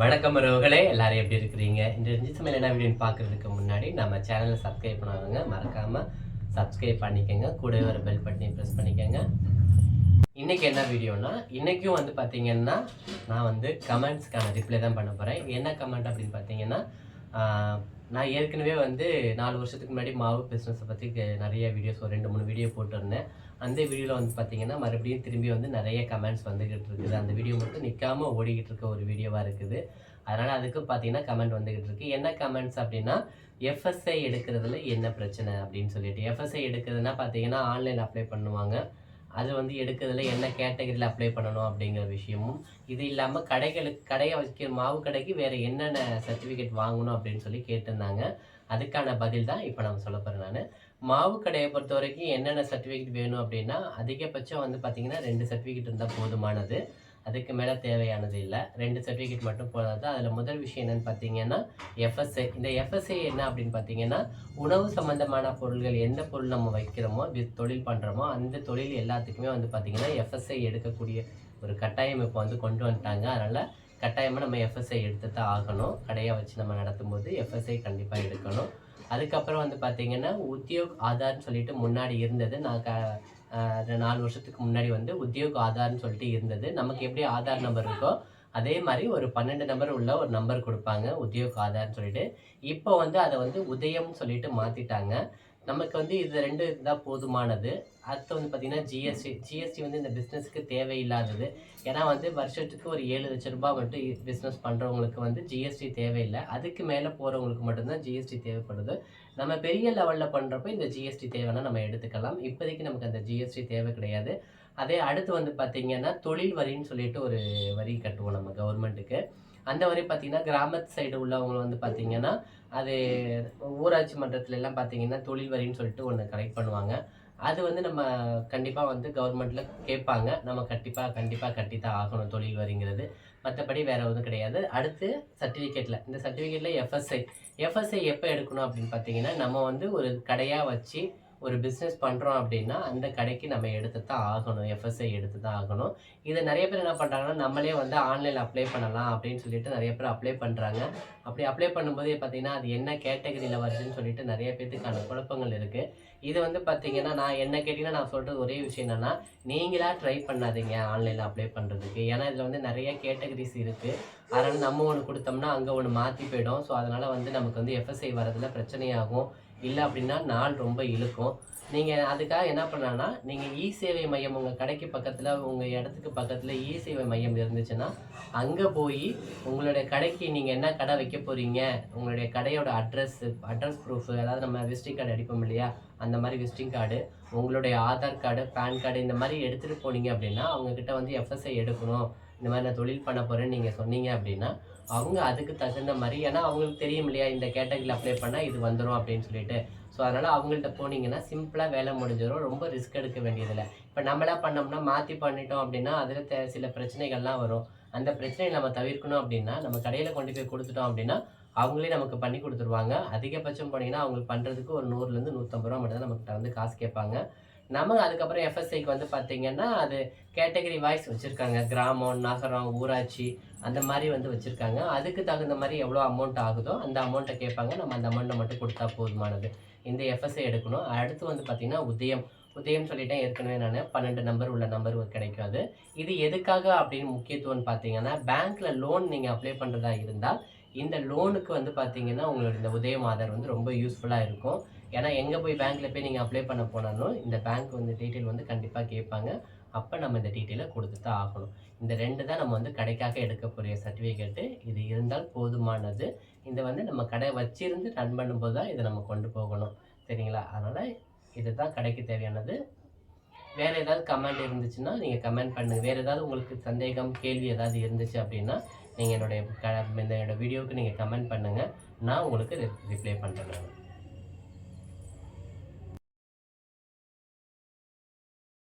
வணக்கம் உறவுகளே எல்லாரும் எப்படி இருக்கிறீங்க? இந்த ரெஞ்சு சமையல் என்ன வீடியோன்னு பார்க்கறதுக்கு முன்னாடி நம்ம சேனலை சப்ஸ்கிரைப் பண்ணாதவங்க மறக்காமல் சப்ஸ்கிரைப் பண்ணிக்கோங்க. கூடவே ஒரு பெல் பட்டனை ப்ரெஸ் பண்ணிக்கோங்க. இன்றைக்கி என்ன வீடியோனா இன்றைக்கும் வந்து பார்த்திங்கன்னா நான் வந்து கமெண்ட்ஸ்க்கான ரிப்ளை தான் பண்ண போகிறேன் என்ன கமெண்ட் அப்படின்னு பார்த்தீங்கன்னா நான் ஏற்கனவே வந்து நாலு வருஷத்துக்கு முன்னாடி மாவு பிஸ்னஸை பற்றி நிறைய வீடியோஸ் ஒரு ரெண்டு மூணு வீடியோ போட்டிருந்தேன். அந்த வீடியோவில் வந்து பார்த்தீங்கன்னா மறுபடியும் திரும்பி வந்து நிறைய கமெண்ட்ஸ் வந்துக்கிட்டு இருக்குது. அந்த வீடியோ மட்டும் நிற்காம ஓடிக்கிட்டு இருக்க ஒரு வீடியோவாக இருக்குது. அதனால் அதுக்கு பார்த்தீங்கன்னா கமெண்ட் வந்துக்கிட்டு இருக்குது என்ன கமெண்ட்ஸ் அப்படின்னா எஃப்எஸ்ஐ எடுக்கிறதுல என்ன பிரச்சனை அப்படின்னு சொல்லிட்டு. எஃப்எஸ்ஐ எடுக்கிறதுனா பார்த்தீங்கன்னா ஆன்லைன் அப்ளை பண்ணுவாங்க. அது வந்து எடுக்கிறதுல என்ன கேட்டகரியில் அப்ளை பண்ணணும் அப்படிங்கிற விஷயமும் இது இல்லாமல் கடைகளுக்கு கடையை வைக்கிற மாவு கடைக்கு வேறு என்னென்ன சர்டிஃபிகேட் வாங்கணும் அப்படின்னு சொல்லி கேட்டிருந்தாங்க. அதுக்கான பதில் தான் இப்போ நம்ம சொல்ல போகிறேன் நான். மாவு கடையை பொறுத்த வரைக்கும் என்னென்ன சர்டிஃபிகேட் வேணும் அப்படின்னா அதிகபட்சம் வந்து பார்த்தீங்கன்னா ரெண்டு சர்டிஃபிகேட் இருந்தால் போதுமானது. அதுக்கு மேலே தேவையானது இல்லை. ரெண்டு சர்டிஃபிகேட் மட்டும் போதாது? அதில் முதல் விஷயம் என்னென்னு பார்த்தீங்கன்னா எஃப்எஸ்ஐ இந்த எஃப்எஸ்ஐ என்ன அப்படின்னு பார்த்தீங்கன்னா உணவு சம்மந்தமான பொருள்கள் எந்த பொருள் நம்ம வைக்கிறோமோ தொழில் பண்ணுறோமோ அந்த தொழில் எல்லாத்துக்குமே வந்து பார்த்தீங்கன்னா எஃப்எஸ்ஐ எடுக்கக்கூடிய ஒரு கட்டாயம் இப்போ வந்து கொண்டு வந்துட்டாங்க. அதனால் கட்டாயமாக நம்ம எஃப்எஸ்ஐ எடுத்து தான் ஆகணும். கடையை வச்சு நம்ம நடத்தும் போது எஃப்எஸ்ஐ கண்டிப்பாக எடுக்கணும். அதுக்கப்புறம் வந்து பார்த்தீங்கன்னா உத்தியோக் ஆதார்னு சொல்லிட்டு முன்னாடி இருந்தது. நான் க நாலு வருஷத்துக்கு முன்னாடி வந்து உத்தியோக் ஆதார்னு சொல்லிட்டு இருந்தது. நமக்கு எப்படி ஆதார் நம்பர் இருக்கோ அதே மாதிரி ஒரு பன்னெண்டு நம்பர் உள்ள ஒரு நம்பர் கொடுப்பாங்க உத்தியோக் ஆதார்னு சொல்லிட்டு. இப்போ வந்து அதை வந்து உதயம்னு சொல்லிட்டு மாற்றிட்டாங்க நமக்கு வந்து இது ரெண்டு இருந்தால் போதுமானது. அடுத்து வந்து பார்த்திங்கன்னா ஜிஎஸ்டி ஜிஎஸ்டி வந்து இந்த பிஸ்னஸ்க்கு தேவையில்லாதது. ஏன்னா வந்து வருஷத்துக்கு ஒரு ஏழு லட்ச ரூபாய் மட்டும் பிஸ்னஸ் பண்ணுறவங்களுக்கு வந்து ஜிஎஸ்டி தேவையில்லை. அதுக்கு மேலே போகிறவங்களுக்கு மட்டும்தான் ஜிஎஸ்டி தேவைப்படுது. நம்ம பெரிய லெவலில் பண்ணுறப்ப இந்த ஜிஎஸ்டி தேவைன்னா நம்ம எடுத்துக்கலாம். இப்போதைக்கு நமக்கு அந்த ஜிஎஸ்டி தேவை கிடையாது. அதே அடுத்து வந்து பார்த்திங்கன்னா தொழில் வரின்னு சொல்லிட்டு ஒரு வரி கட்டுவோம் நம்ம கவர்மெண்ட்டுக்கு அந்த வரை பார்த்தீங்கன்னா கிராமத்து சைடு உள்ளவங்க வந்து பார்த்திங்கன்னா அது ஊராட்சி மன்றத்துல எல்லாம் பார்த்தீங்கன்னா தொழில் வரின்னு சொல்லிட்டு ஒன்று கலெக்ட் பண்ணுவாங்க. அது வந்து நம்ம கண்டிப்பாக வந்து கவர்மெண்ட்டில் கேட்பாங்க. நம்ம கண்டிப்பாக கண்டிப்பாக கட்டி தான் ஆகணும் தொழில் வரிங்கிறது. மற்றபடி வேறு எதுவும் கிடையாது. அடுத்து சர்டிஃபிகேட்டில் இந்த சர்டிஃபிகேட்டில் எஃப்எஸ்ஐ எஃப்எஸ்ஐ எப்போ எடுக்கணும் அப்படின்னு பார்த்தீங்கன்னா நம்ம வந்து ஒரு கடையாக வச்சு ஒரு பிஸ்னஸ் பண்ணுறோம் அப்படின்னா அந்த கடைக்கு நம்ம எடுத்து தான் ஆகணும் எஃப்எஸ்ஐ எடுத்து தான் ஆகணும். இதை நிறைய பேர் என்ன பண்ணுறாங்கன்னா நம்மளே வந்து ஆன்லைனில் அப்ளை பண்ணலாம் அப்படின்னு சொல்லிட்டு நிறைய பேர் அப்ளை பண்ணுறாங்க அப்படி அப்ளை பண்ணும்போதே பார்த்தீங்கன்னா அது என்ன கேட்டகரியில் வருதுன்னு சொல்லிட்டு நிறைய பேத்துக்கான குழப்பங்கள் இருக்குது இது வந்து பார்த்திங்கன்னா நான் என்ன கேட்டிங்கன்னா நான் சொல்கிறது ஒரே விஷயம் என்னென்னா நீங்களாக ட்ரை பண்ணாதீங்க ஆன்லைனில் அப்ளை பண்ணுறதுக்கு ஏன்னா இதில் வந்து நிறைய கேட்டகரிஸ் இருக்குது அதனால் நம்ம ஒன்று கொடுத்தோம்னா அங்கே ஒன்று மாற்றி போயிடும். ஸோ அதனால் வந்து நமக்கு வந்து எஃப்எஸ்ஐ வரதுல பிரச்சனையாகும். இல்லை அப்படின்னா நாள் ரொம்ப இழுக்கும். நீங்கள் அதுக்காக என்ன பண்ணலான்னா நீங்கள் இ சேவை மையம் உங்கள் கடைக்கு பக்கத்தில் உங்கள் இடத்துக்கு பக்கத்தில் இ சேவை மையம் இருந்துச்சுன்னா அங்கே போய் உங்களுடைய கடைக்கு நீங்கள் என்ன கடை வைக்க போகிறீங்க உங்களுடைய கடையோட அட்ரஸ் அட்ரஸ் ப்ரூஃப் அதாவது நம்ம விசிட்டிங் கார்டு அடிப்போம் இல்லையா அந்த மாதிரி விசிட்டிங் கார்டு உங்களுடைய ஆதார் கார்டு பேன் கார்டு இந்த மாதிரி எடுத்துகிட்டு போனீங்க அப்படின்னா அவங்கக்கிட்ட வந்து எஃப்எஸ்ஐ எடுக்கணும் இந்த மாதிரி நான் தொழில் பண்ண போகிறேன்னு நீங்கள் சொன்னீங்க அப்படின்னா அவங்க அதுக்கு தகுந்த மாதிரி ஏன்னா அவங்களுக்கு தெரியும் இல்லையா இந்த கேட்டகரியில் அப்ளை பண்ணால் இது வந்துடும் அப்படின்னு சொல்லிட்டு. ஸோ அதனால் அவங்கள்ட்ட போனீங்கன்னா சிம்பிளாக வேலை முடிஞ்சிடும் ரொம்ப ரிஸ்க் எடுக்க வேண்டியதில்லை. இப்போ நம்மளாக பண்ணோம்னா மாற்றி பண்ணிட்டோம் அப்படின்னா அதில் தே சில பிரச்சனைகள்லாம் வரும். அந்த பிரச்சனையை நம்ம தவிர்க்கணும் அப்படின்னா நம்ம கடையில் கொண்டு போய் கொடுத்துட்டோம் அப்படின்னா அவங்களே நமக்கு பண்ணி கொடுத்துருவாங்க. அதிகபட்சம் போனீங்கன்னா அவங்களுக்கு பண்ணுறதுக்கு ஒரு நூறுலேருந்து நூற்றம்பது ரூபா மட்டும் தான் நம்மக்கிட்ட வந்து காசு கேட்பாங்க. நம்ம அதுக்கப்புறம் எஃப்எஸ்ஐக்கு வந்து பார்த்தீங்கன்னா அது கேட்டகரி வைஸ் வச்சுருக்காங்க. கிராமம் நகரம் ஊராட்சி அந்த மாதிரி வந்து வச்சுருக்காங்க. அதுக்கு தகுந்த மாதிரி எவ்வளோ அமௌண்ட் ஆகுதோ அந்த அமௌண்ட்டை கேட்பாங்க. நம்ம அந்த அமௌண்ட்டை மட்டும் கொடுத்தா போதுமானது. இந்த எஃப்எஸ்ஐ எடுக்கணும். அடுத்து வந்து பார்த்திங்கன்னா உதயம். உதயம் சொல்லிட்டேன் ஏற்கனவே நான். பன்னெண்டு நம்பர் உள்ள நம்பர் கிடைக்கும் அது இது எதுக்காக அப்படின்னு முக்கியத்துவம்னு பார்த்தீங்கன்னா பேங்க்கில் லோன் நீங்கள் அப்ளை பண்ணுறதா இருந்தால் இந்த லோனுக்கு வந்து பார்த்தீங்கன்னா உங்களோட இந்த உதயம் ஆதார் வந்து ரொம்ப யூஸ்ஃபுல்லாக இருக்கும். ஏன்னா எங்கே போய் பேங்க்கில் போய் நீங்கள் அப்ளை பண்ண போனாலும் இந்த பேங்க் வந்து டீட்டெயில் வந்து கண்டிப்பாக கேட்பாங்க. அப்போ நம்ம இந்த டீட்டெயிலை கொடுத்து தான் ஆகணும். இந்த ரெண்டு தான் நம்ம வந்து கடைக்காக எடுக்கக்கூடிய சர்டிஃபிகேட்டு இது இருந்தால் போதுமானது. இதை வந்து நம்ம கடை வச்சிருந்து ரன் பண்ணும்போது தான் இதை நம்ம கொண்டு போகணும். சரிங்களா? அதனால் இதுதான் கடைக்கு தேவையானது. வேறு ஏதாவது கமெண்ட் இருந்துச்சுன்னா நீங்கள் கமெண்ட் பண்ணுங்கள் வேறு ஏதாவது உங்களுக்கு சந்தேகம் கேள்வி ஏதாவது இருந்துச்சு அப்படின்னா நீங்கள் என்னுடைய க இந்த என்னோடய வீடியோவுக்கு நீங்கள் கமெண்ட் பண்ணுங்கள் நான் உங்களுக்கு ரிப்ளை பண்ணுறேன்